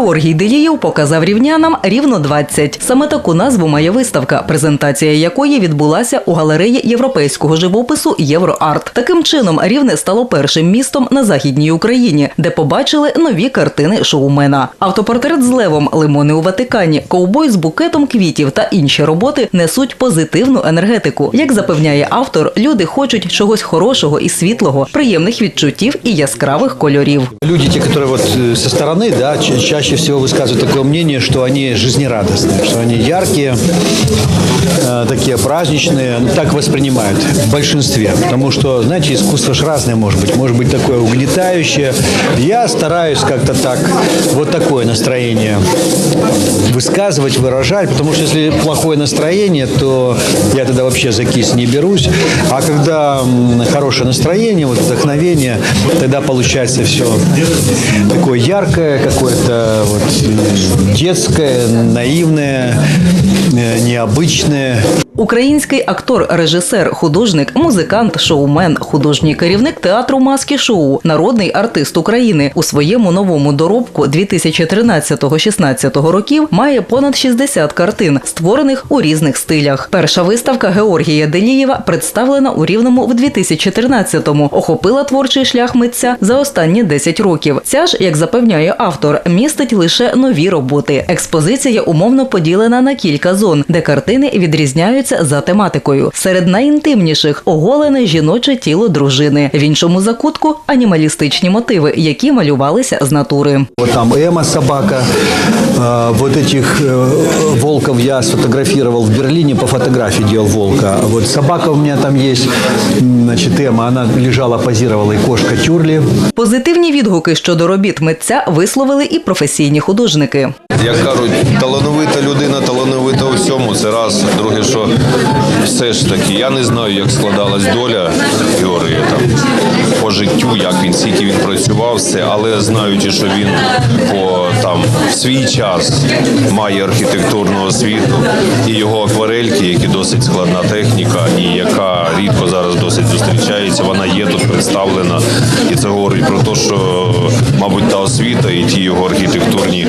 Георгій Делієв показав рівнянам рівно 20. Саме таку назву має виставка, презентація якої відбулася у галереї європейського живопису Євроарт. Таким чином, рівне стало першим містом на західній Україні, де побачили нові картини шоумена. Автопортрет з левом, лимони у Ватикані, ковбой з букетом квітів та інші роботи несуть позитивну енергетику. Як запевняє автор, люди хочуть чогось хорошого і світлого, приємних відчуттів і яскравих кольорів. Люди, те, которые вот э, со стороны, да, ча- чаще всего высказывают такое мнение, что они жизнерадостные, что они яркие, э, такие праздничные, так воспринимают в большинстве. Потому что, знаете, искусство же разное может быть. Может быть такое угнетающее. Я стараюсь как-то так, вот такое настроение высказывать, выражать, потому что если плохое настроение, то я тогда вообще за кисть не берусь. А когда хорошее настроение, вот вдохновение, тогда получается все такое яркое, какое-то вот детское, наивное, э, необычное. Український актор, режисер, художник, музикант, шоумен, художній керівник театру маски шоу, народний артист України у своєму новому доробку 2013-16 років має понад 60 картин, створених у різних стилях. Перша виставка Георгія Делієва представлена у Рівному в 2013-му, охопила творчий шлях митця за останні 10 років. Ця ж, як запевняє автор, містить лише нові роботи. Експозиція умовно поділена на кілька зон, де картини відрізняються за тематикою. Серед найінтимніших оголене жіноче тіло дружини. В іншому закутку анімалістичні мотиви, які малювалися з натури. Вот там Эма собака, э, вот этих э, волков я сфотографировал в Берлине, по фотографии делал волка. Вот собака у меня там есть, м, значит, Эма, она лежала, позировала, и кошка Тюрли. Позитивні відгуки щодо робіт митця висловили і професійні художники. Як кажуть, талановита людина, талановита у всьому. Це раз. Друге, що все ж таки, я не знаю, як складалась доля Георгія там по життю, як він скільки він працював, все, але знаючи, що він по там в свій час має архітектурну освіту і його акварельки, які досить складна техніка, і яка рідко зараз досить зустрічається, вона є тут представлена. І це говорить про те, що, освіта і ті його архітектурні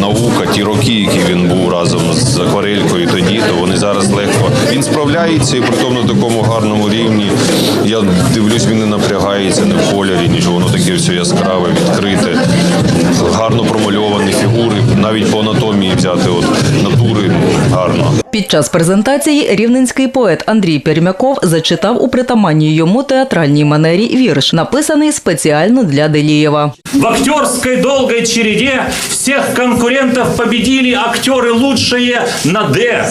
наука, ті роки, які він був разом з акварелькою тоді, то вони зараз легко. Він справляється і при тому на такому гарному рівні. Я дивлюсь, він не напрягається не в кольорі, нічого, воно таке все яскраве, відкрите, гарно промальовані фігури, навіть по анатомії взяти от натури гарно. Під час презентації рівненський поет Андрій Пермяков зачитав у притаманній йому театральній манері вірш, написаний спеціально для Делієва. В актерской долгой череде всех конкурентов победили актеры лучшие на Д.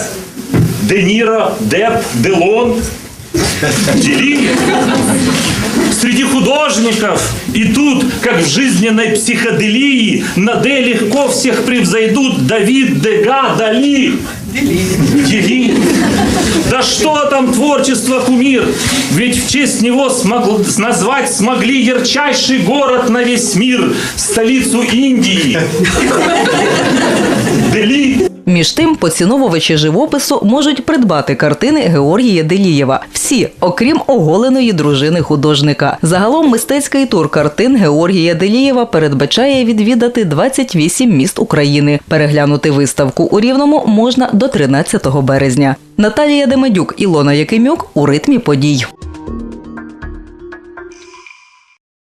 Де Ниро, Деп, Делон, Дели. Среди художников и тут, как в жизненной психоделии, на легко всех превзойдут Давид, Дега, Дали. Дели. Да что там творчество кумир? Ведь в честь него смогл- назвать смогли ярчайший город на весь мир, столицу Индии. Дели. Між тим, поціновувачі живопису можуть придбати картини Георгія Делієва. Всі, окрім оголеної дружини художника. Загалом мистецький тур картин Георгія Делієва передбачає відвідати 28 міст України. Переглянути виставку у Рівному можна до 13 березня. Наталія Демедюк, Ілона Якимюк у ритмі подій.